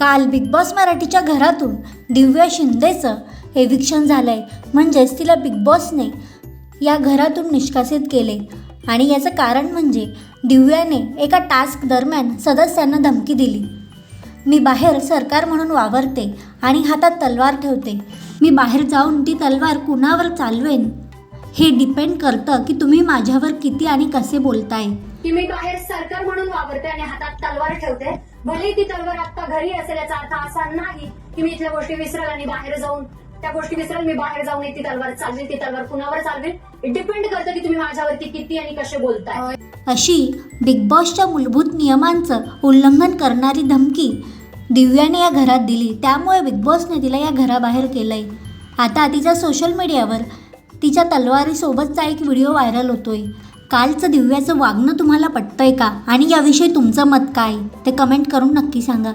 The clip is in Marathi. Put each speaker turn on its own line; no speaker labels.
काल बिग बॉस मराठीच्या घरातून दिव्या शिंदेचं एविक्शन झालं आहे म्हणजेच तिला बिग बॉसने या घरातून निष्कासित केले. आणि याचं कारण म्हणजे दिव्याने एका टास्क दरम्यान सदस्यांना धमकी दिली. मी बाहेर सरकार म्हणून वावरते आणि हातात तलवार ठेवते. मी बाहेर जाऊन ती तलवार कुणावर चालवेन? हे डिपेंड करतं की तुम्ही माझ्यावर किती आणि कसे बोलताय.
की मी बाहेर सरकार म्हणून वापरते आणि हातात तलवार ठेवते. भले ती तलवार आता घरी असेल याचा अर्थ असा नाही की मी इथल्या गोष्टी विसरेल आणि बाहेर जाऊन त्या गोष्टी विसरेल मी बाहेर जाऊन ती तलवार चालवेल ती तलवार कुणावर चालवेल? इट डिपेंड करतं की तुम्ही माझ्यावरती किती आणि कसे बोलताय.
अशी बिग बॉसच्या मूलभूत नियमांचं उल्लंघन करणारी धमकी दिव्याने या घरात दिली. त्यामुळे बिग बॉसने तिला या घराबाहेर केलंय. आता तिच्या सोशल मीडियावर तिच्या तलवारीसोबतचा एक व्हिडिओ व्हायरल होतोय. कालचं दिव्याचं वागणं तुम्हाला पटतंय का? आणि याविषयी तुमचं मत काय? ते कमेंट करून नक्की सांगा.